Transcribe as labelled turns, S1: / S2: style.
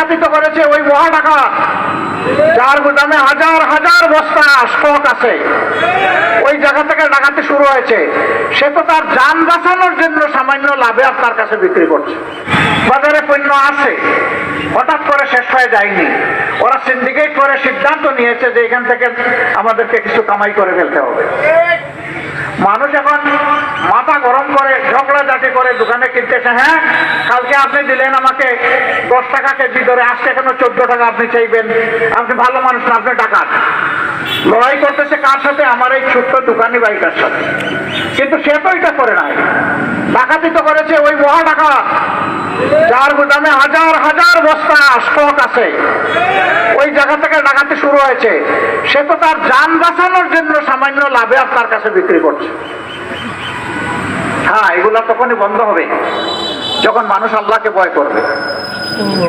S1: ডাকাতি করেছে ওই মহা ডাকাত যার গুদামে হাজার হাজার বস্তা স্টক আছে। ওই জায়গা থেকে ডাকাতি শুরু হয়েছে। সে তো তার যান বাঁচানোর জন্য সামান্য লাভে আপনার কাছে বিক্রি করছে। বাজারে পণ্য আছে, হঠাৎ করে শেষ হয়ে যায়নি। ওরা সিন্ডিকেট করে সিদ্ধান্ত নিয়েছে যে এখান থেকে আমাদেরকে কিছু কামাই করে ফেলতে হবে মানুষ এখন মাথা গরম করে, ঝগড়া জাতি করে দোকানে কিনতেছে হ্যাঁ? কালকে আপনি দিলেন আমাকে দশ টাকা কেজি ধরে আজকে কেন চোদ্দ টাকা আপনি চাইবেন। আপনি ভালো মানুষ না, আপনি টাকা লড়াই করতেছে কার সাথে? আমার এই ছোট্ট দোকানি বাইকার সাথে। কিন্তু সে তো এটা করে নাই। ডাকাতি তো করেছে ওই মহা ডাকা যার গুদামে হাজার হাজার বস্তা স্টক আছে। ওই জায়গা থেকে ডাকাতি শুরু হয়েছে। সে তো তার যান বাঁচানোর জন্য সামান্য লাভে আপনার কাছে বিক্রি করছে। তখনই বন্ধ হবে যখন মানুষ আল্লাহকে ভয় করবে।